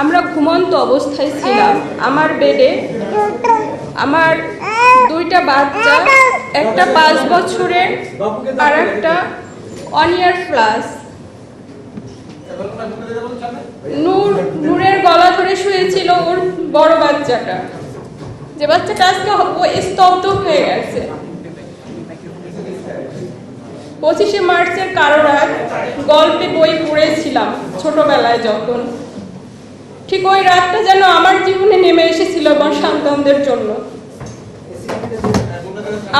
আমরা ঘুমন্ত অবস্থায় ছিলাম। আমার বেডে আমার দুইটা বাচ্চা, একটা পাঁচ বছরের আর একটা ওয়ান ইয়ার প্লাস নূর, নূরের গলা ধরে শুয়েছিল ওর বড় বাচ্চাটা। যে বাচ্চাটা আজকে স্তব্ধ হয়ে গেছে। পঁচিশে মার্চের কারও রাত গল্পে বই পড়েছিলাম ছোটবেলায় যখন। ঠিক ওই রাতটা যেন আমার জীবনে নেমে এসেছিল আমার সন্তানদের জন্য।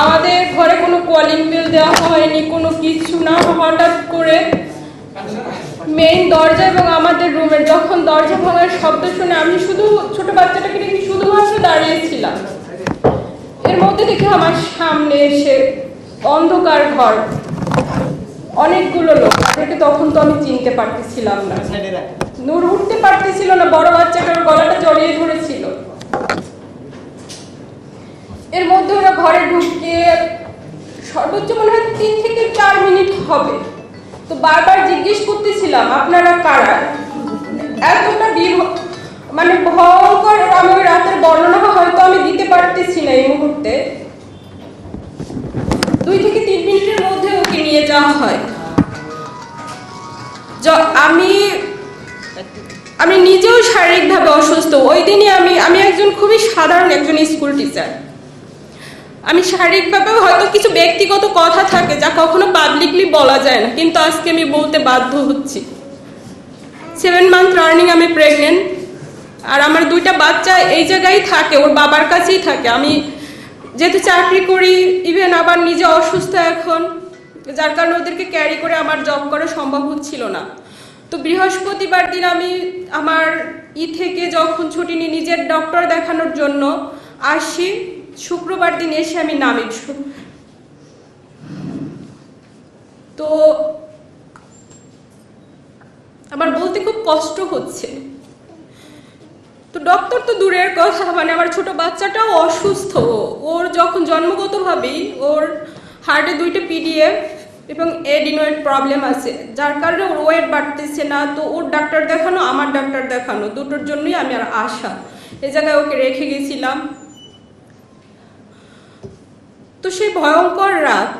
আমাদের ঘরে কোনো কলিং বিল দেওয়া হয়নি, কোনো কিছু না। হঠাৎ করে মেইন দরজা এবং আমাদের রুমের যখন দরজা ভাঙার শব্দ শুনে আমি শুধু ছোট বাচ্চাটাকে দেখি শুধুমাত্র দাঁড়িয়েছিলাম এর মধ্যে দেখে আমার সামনে এসে অন্ধকার ঘর। অনেকগুলো লোক তাদেরকে তখন তো আমি চিনতে পারতেছিলাম না। নূর উঠতে পারতেছিল না বড় বাচ্চাটার গলাটা জড়িয়ে ধরেছিল। এর মধ্যে ওরা ঘরে ঢুকে সর্বোচ্চ মনে হয় তিন থেকে চার মিনিট হবে। তো বারবার জিজ্ঞেস করতেছিলাম আপনারা কারা? এতটা বিভ মানে ভয়ঙ্কর আমি রাতের বর্ণনা হয়তো আমি দিতে পারতেছি না এই মুহূর্তে। দুই থেকে তিন মিনিটের মধ্যে ওকে নিয়ে যাওয়া হয়। আমি আমি নিজেও শারীরিকভাবে অসুস্থ। ওই দিনই আমি আমি একজন খুবই সাধারণ একজন স্কুল টিচার। আমি শারীরিকভাবে হয়তো কিছু ব্যক্তিগত কথা থাকে যা কখনো পাবলিকলি বলা যায় না, কিন্তু আজকে আমি বলতে বাধ্য হচ্ছি। সেভেন মান্থ রানিং আমি প্রেগনেন্ট, আর আমার দুইটা বাচ্চা এই জায়গায় থাকে, ওর বাবার কাছেই থাকে। আমি যেহেতু চাকরি করি ইভেন আবার নিজে অসুস্থ এখন, যার কারণে ওদেরকে ক্যারি করে আমার জব করা সম্ভব হচ্ছিল না। তো বৃহস্পতিবার দিন আমি আমার ই থেকে যখন ছুটি নিয়ে নিজের ডক্টর দেখানোর জন্য, আসি। শুক্রবার দিন এসে আমি নামি। তো আমার বলতে খুব কষ্ট হচ্ছে। ডক্টর তো দূরের কথা মানে আমার ছোট বাচ্চাটাও অসুস্থ। ওর যখন জন্মগতভাবেই ওর হার্টে দুইটা পিডিএফ এবং এডিনয়েড প্রবলেম আছে। যার কারণে ওর ওয়েট বাড়তেছে না, তো ওর ডাক্তার দেখানো, আমার ডাক্তার দেখানো। দুটোর জন্যই আমি আর আশা। এ জায়গায় ওকে রেখে গেছিলাম। তো সেই ভয়ঙ্কর রাত,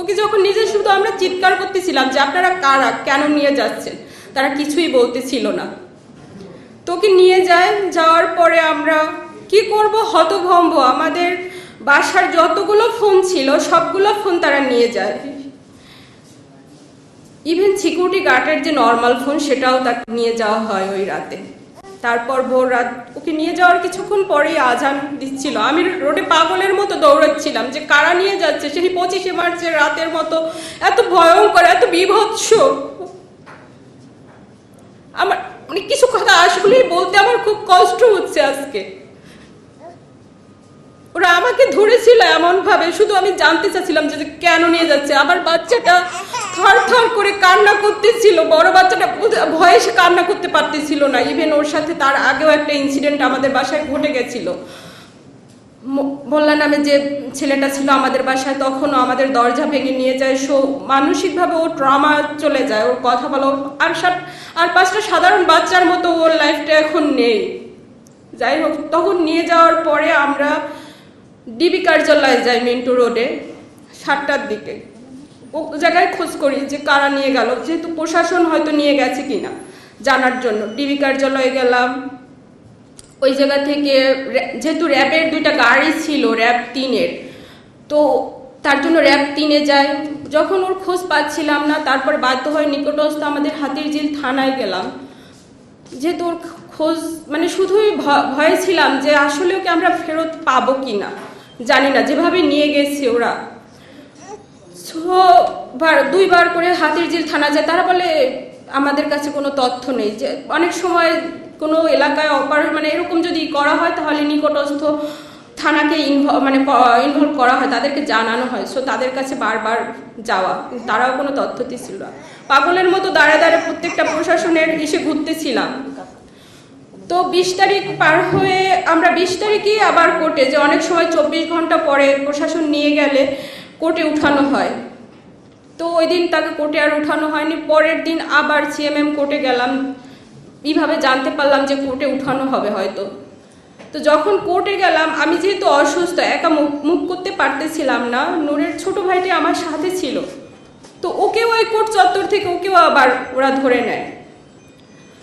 ওকে যখন নিজে শুধু আমরা চিৎকার করতেছিলাম যে আপনারা কারা, কেন নিয়ে যাচ্ছেন? তারা কিছুই বলতেছিল না। তোকে নিয়ে যায়, যাওয়ার পরে আমরা কি করব? হতভম্ব। আমাদের বাসার যতগুলো ফোন ছিল, সবগুলো ফোন তারা নিয়ে যায়। ইভেন সিকিউরিটি গার্ডের যে নর্মাল ফোন সেটাও তাকে নিয়ে যাওয়া হয় ওই রাতে। তারপর ভোর রাত ওকে নিয়ে যাওয়ার কিছুক্ষণ পরেই আজান দিচ্ছিল। আমি রোডে পাগলের মতো দৌড়াচ্ছিলাম যে কারা নিয়ে যাচ্ছে? সেই পঁচিশে মার্চের রাতের মতো। এত ভয়ঙ্কর, এত বিভৎস। আমার মানে কিছু কথা আসলেই বলতে আমার খুব কষ্ট হচ্ছে আজকে। ওরা আমাকে ধরেছিল এমন ভাবে শুধু আমি জানতে চাচ্ছিলাম যে কেন নিয়ে যাচ্ছে। আমার বাচ্চাটা থর থর করে কান্না করতেছিল, বড় বাচ্চাটা ভয়ে সে কান্না করতে পারতেছিল না। ইভেন ওর সাথে তার আগেও একটা ইনসিডেন্ট আমাদের বাসায় ঘটে গেছিল। মোল্লা নামে যে ছেলেটা ছিল আমাদের বাসায় তখনও আমাদের দরজা ভেঙে নিয়ে যায়, সো মানসিকভাবে ও ট্রমা চলে যায়, ওর কথা বলো। আর সাত, আর পাঁচটা সাধারণ বাচ্চার মতো ওর লাইফটা এখন নেই। যাই হোক, তখন নিয়ে যাওয়ার পরে আমরা ডিবি কার্যালয়ে যাই মিন্টু রোডে, সাতটার দিকে। ও জায়গায় খোঁজ করি যে কারা নিয়ে গেল, যেহেতু প্রশাসন হয়তো নিয়ে গেছে কিনা জানার জন্য। ডিবি কার্যালয়ে গেলাম ওই জায়গা থেকে যেহেতু র্যাবের দুইটা গাড়ি ছিল র্যাব তিনের, তো তার জন্য র্যাব তিনে যায়। যখন ওর খোঁজ পাচ্ছিলাম না, তারপর বাধ্য হয়ে নিকটস্থ আমাদের হাতির ঝিল থানায় গেলাম। যেহেতু ওর খোঁজ মানে শুধুই ভয়ে ছিলাম যে আসলে ওকে আমরা ফেরত পাবো কি না জানি না, যেভাবে নিয়ে গেছে ওরা। সো, বার, দুইবার করে হাতির ঝিল থানা যায়, তারা বলে, আমাদের কাছে কোনো তথ্য নেই। যে, অনেক সময় কোনো এলাকায় অপার মানে এরকম যদি করা হয়, তাহলে নিকটস্থ থানাকে ইনভলভ মানে ইনভলভ করা হয়, তাদেরকে জানানো হয়। সো তাদের কাছে বারবার যাওয়া। তারাও কোনো তথ্য দিচ্ছিল না। পাগলের মতো দাঁড়ে দাঁড়ে প্রত্যেকটা প্রশাসনের এসে ঘুরতেছিলাম। তো বিশ তারিখ পার হয়ে, আমরা বিশ তারিখই আবার কোর্টে যে অনেক সময় চব্বিশ ঘণ্টা পরে প্রশাসন নিয়ে গেলে কোর্টে উঠানো হয়। তো ওই দিন তাকে কোর্টে আর উঠানো হয়নি। পরের দিন আবার সিএমএম কোর্টে গেলাম। এইভাবে জানতে পারলাম যে কোর্টে উঠানো হবে হয়তো। তো যখন কোর্টে গেলাম, আমি যেহেতু অসুস্থ, একা মুখ করতে পারতেছিলাম না, নূরের ছোট ভাইটি আমার সাথে ছিল। তো ওকেও ওই কোর্ট চত্বর থেকে ওকেও আবার ওরা ধরে নেয়।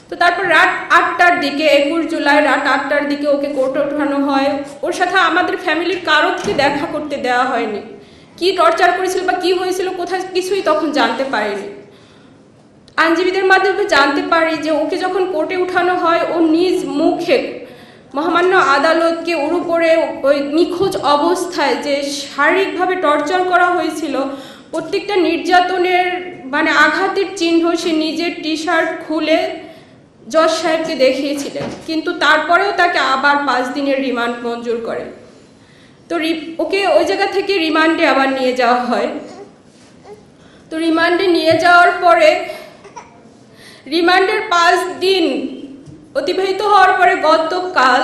তো তারপর রাত আটটার দিকে, একুশ জুলাই রাত আটটার দিকে ওকে কোর্টে ওঠানো হয়। ওর সাথে আমাদের ফ্যামিলির কারোকে দেখা করতে দেওয়া হয়নি। কি টর্চার করেছিল বা কি হয়েছিল কোথায় কিছুই তখন জানতে পারিনি। আইনজীবীদের মাধ্যমে জানতে পারি যে ওকে যখন কোর্টে উঠানো হয়, ও নিজ মুখে মহামান্য আদালতকে ওর উপরে ওই নিখোঁজ অবস্থায় যে শারীরিকভাবে টর্চার করা হয়েছিল, প্রত্যেকটা নির্যাতনের মানে আঘাতের চিহ্ন সে নিজের টি শার্ট খুলে জজ সাহেবকে দেখিয়েছিলেন। কিন্তু তারপরেও তাকে আবার পাঁচ দিনের রিমান্ড মঞ্জুর করে। তো ওকে ওই জায়গা থেকে রিমান্ডে আবার নিয়ে যাওয়া হয়। তো রিমান্ডে নিয়ে যাওয়ার পরে রিমান্ডের পাঁচ দিন অতিবাহিত হওয়ার পরে গতকাল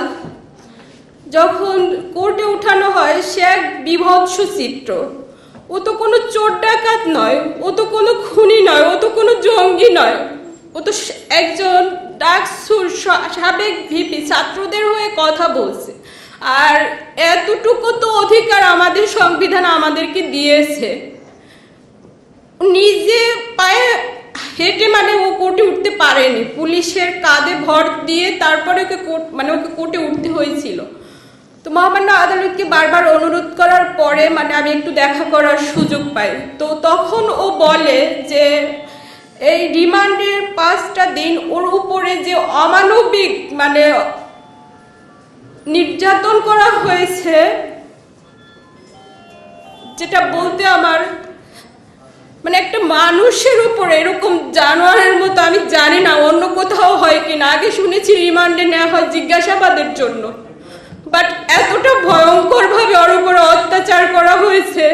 যখন কোর্টে উঠানো হয়, সে এক বিভৎস চিত্র। ও তো কোনো চোর ডাকাত নয়, ও তো কোনো খুনি নয়, ও তো কোনো জঙ্গি নয়। ও তো একজন ডাকসুর সাবেক ভিপি, ছাত্রদের হয়ে কথা বলছে। আর এতটুকু তো অধিকার আমাদের সংবিধান আমাদেরকে দিয়েছে। নিজে পায়ে হেঁটে মানে ও কোর্টে উঠতে পারেনি। পুলিশের কাঁধে ভর দিয়ে তারপরে ওকে কোর্ট মানে ওকে কোর্টে উঠতে হয়েছিল। তো মহামান্য আদালতকে বারবার অনুরোধ করার পরে মানে আমি একটু দেখা করার সুযোগ পাই। তো তখন ও বলে যে, এই রিমান্ডের পাঁচটা দিন ওর উপরে যে অমানবিক মানে নির্যাতন করা হয়েছে, যেটা বলতে আমার মানে একটা মানুষের উপরে এরকম জানোয়ারের মতো আমি জানি না অন্য কোথাও হয় কিনা। আগে শুনেছি রিমান্ডে নেওয়া হয় জিজ্ঞাসাবাদের জন্য। বাট এতটা ভয়ঙ্কর ভাবে ওর উপরে অত্যাচার করা হয়েছে,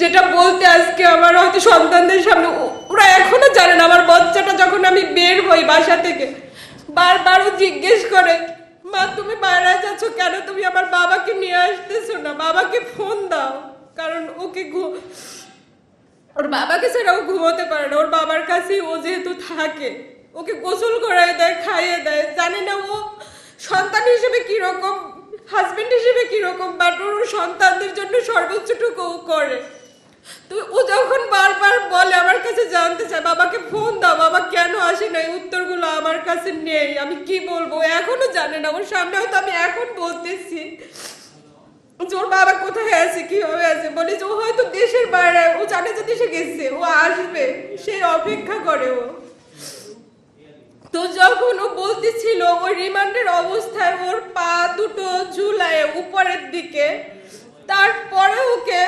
যেটা বলতে আজকে আমার হয়তো সন্তানদের সামনে ওরা এখনও জানে না। আমার বাচ্চাটা যখন আমি বের হই বাসা থেকে বারবারও জিজ্ঞেস করে, মা, তুমি বাইরে যাচ্ছ কেন? তুমি আমার বাবাকে নিয়ে আসতেছো না। বাবাকে ফোন দাও, কারণ ওকে ওর বাবাকে ছাড়া ও ঘুমোতে পারে না। ওর বাবার কাছেই ও যেহেতু থাকে, ওকে গোসল করায় দেয়, খাইয়ে দেয়। জানি না ও সন্তান হিসেবে কীরকম হাজবেন্ড হিসেবে কীরকম বাট ওর সন্তানদের জন্য সর্বোচ্চটুকু ও করে। তো ও যখন বারবার বলে, আমার কাছে জানতে চায়, বাবাকে ফোন দাও, বাবা কেন আসে না এই উত্তরগুলো আমার কাছে নেই, আমি কি বলব? এখনও জানে না। ওর সামনে হয়তো আমি এখন বলতেছি। ওর বাবা কোথায় আছে? কীভাবে আছে? বলি যে, ও হয়তো দেশের বাইরে, ও জানে যে দেশে গেছে, ও আসবে সেই অপেক্ষা করে ও। তো যখন ও বলতেছিল, ওই রিমান্ডের অবস্থায় ওর পা দুটো ঝুলায় উপরের দিকে, তারপরে ওকে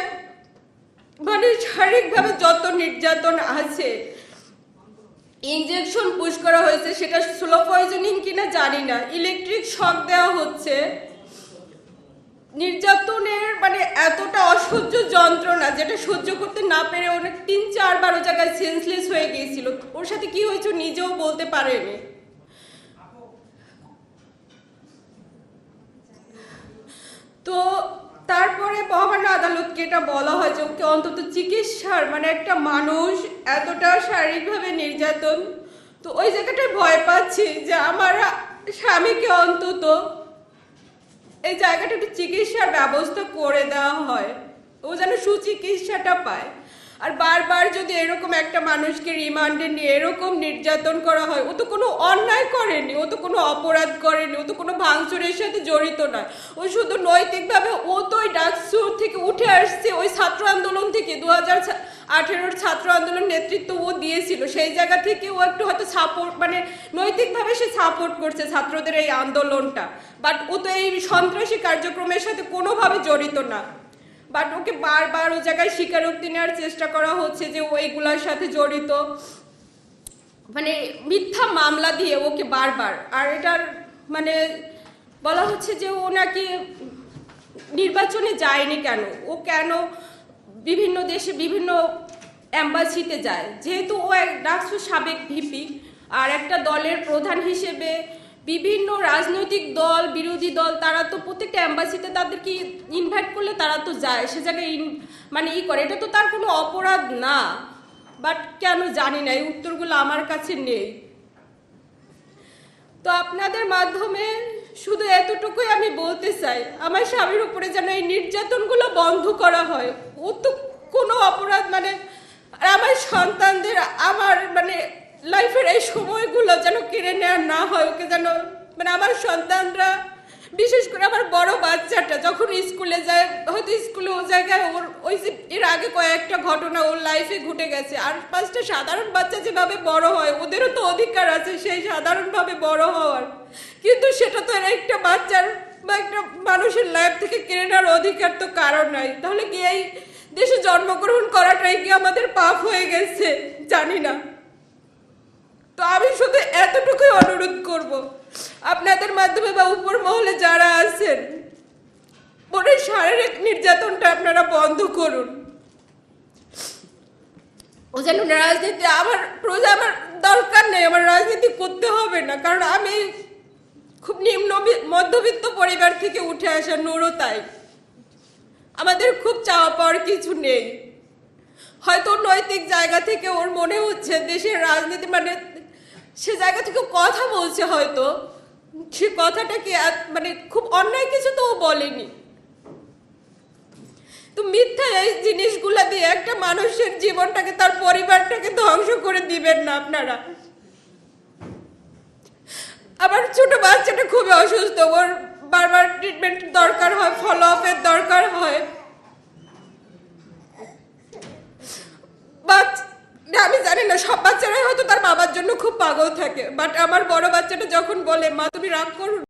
মানে শারীরিকভাবে যত নির্যাতন আছে ইঞ্জেকশন পুশ করা হয়েছে, সেটা স্লো পয়জনিং কিনা জানি না ইলেকট্রিক শক দেওয়া হচ্ছে নির্যাতনের মানে এতটা অসহ্য যন্ত্রণা যেটা সহ্য করতে না পেরে অনেক তিন চারবার ও জায়গায় সেন্সলেস হয়ে গিয়েছিল। ওর সাথে কি হয়েছে নিজেও বলতে পারেনি। তো তারপরে মহামান্য আদালতকে এটা বলা হয় যে ওকে অন্তত চিকিৎসার মানে একটা মানুষ এতটা শারীরিকভাবে নির্যাতন, তো ওই জায়গাটায় ভয় পাচ্ছি যে আমার স্বামীকে অন্তত এই জায়গাটা একটু চিকিৎসার ব্যবস্থা করে দেওয়া হয়। ও যেন সুচিকিৎসাটা পায়। আর বারবার যদি এরকম একটা মানুষকে রিমান্ডে নিয়ে এরকম নির্যাতন করা হয়, ও তো কোনো অন্যায় করেনি, ও তো কোনো অপরাধ করেনি, ও তো কোনো ভাঙচুরের সাথে জড়িত নয়। ও শুধু নৈতিকভাবে ও তো ওই ডাকসুর থেকে উঠে আসছে, ওই ছাত্র আন্দোলন থেকে। দু হাজার আঠেরোর ছাত্র আন্দোলন নেতৃত্ব ও দিয়েছিল, সেই জায়গা থেকে ও একটু হয়তো সাপোর্ট মানে নৈতিকভাবে সে সাপোর্ট করছে ছাত্রদের এই আন্দোলনটা। বাট ও তো এই সন্ত্রাসী কার্যক্রমের সাথে কোনোভাবে জড়িত না। বাট ওকে বারবার ও জায়গায় স্বীকারোক্তি নেওয়ার চেষ্টা করা হচ্ছে যে ও সাথে জড়িত। মানে মিথ্যা মামলা দিয়ে ওকে বারবার। আর এটার মানে বলা হচ্ছে যে ও নাকি নির্বাচনে যায়নি কেন? ও কেন বিভিন্ন দেশে বিভিন্ন অ্যাম্বাসিতে যায়? যেহেতু ও এক ডাকসু সাবেক ভিপি, আর একটা দলের প্রধান হিসেবে বিভিন্ন রাজনৈতিক দল, বিরোধী দল, তারা তো প্রত্যেকটা অ্যাম্বাসিতে তাদেরকে ইনভাইট করলে তারা তো যায়, সে জায়গায় মানে ই করে। এটা তো তার কোনো অপরাধ না। বাট কেন জানি না, এই উত্তরগুলো আমার কাছে নেই। তো আপনাদের মাধ্যমে শুধু এতটুকুই আমি বলতে চাই, আমার স্বামীর উপরে যেন এই নির্যাতনগুলো বন্ধ করা হয়। ও তো কোনো অপরাধ মানে আমার সন্তানদের, আমার মানে লাইফের এই সময়গুলো যেন কেড়ে নেওয়া না হয়, ওকে যেন মানে আমার সন্তানরা, বিশেষ করে আমার বড় বাচ্চাটা যখন স্কুলে যায়, হয়তো স্কুলে ও জায়গায় ওর, ওই যে এর আগে কয়েকটা ঘটনা ওর লাইফে ঘটে গেছে। আর পাঁচটা সাধারণ বাচ্চা যেভাবে বড় হয়, ওদেরও তো অধিকার আছে সেই সাধারণভাবে বড় হওয়ার। কিন্তু সেটা তো একটা বাচ্চার বা একটা মানুষের লাইফ থেকে কেড়ে নেওয়ার অধিকার তো কারণ নাই। তাহলে কি এই দেশে জন্মগ্রহণ করাটাই কি আমাদের পাপ হয়ে গেছে? জানি না। তো আমি শুধু এতটুকুই অনুরোধ করব। আপনাদের মাধ্যমে বা উপর মহলে যারা আছেন বোনের শারীরিক নির্যাতনটা আপনারা বন্ধ করুন। ও যেন রাজনীতি, আমার প্রজা, আমার দরকার নেই, আমার রাজনীতি করতে হবে না। কারণ আমি খুব নিম্ন মধ্যবিত্ত পরিবার থেকে উঠে আসা নুরো তাই আমাদের খুব চাওয়া পাওয়ার কিছু নেই। হয়তো নৈতিক জায়গা থেকে ওর মনে হচ্ছে দেশের রাজনীতি মানে সে জায়গা থেকে কথা বলছে হয়তো। সে কথাটা কি এত- মানে খুব অন্যায় কিছু তো বলেনি। তো মিথ্যা এই জিনিসগুলা দিয়ে একটা মানুষের জীবনটাকে তার পরিবারটাকে ধ্বংস করে দিবেন না আপনারা। আমার ছোট বাচ্চাটা খুবই অসুস্থ, ওর বারবার ট্রিটমেন্ট দরকার হয় ফলো আপের দরকার হয়। বাচ্চা আমি জানি না, সব বাচ্চারাই হয়তো তার বাবার জন্য খুব পাগল থাকে বাট আমার বড় বাচ্চাটা যখন বলে, মা, তুমি রাগ করো না।"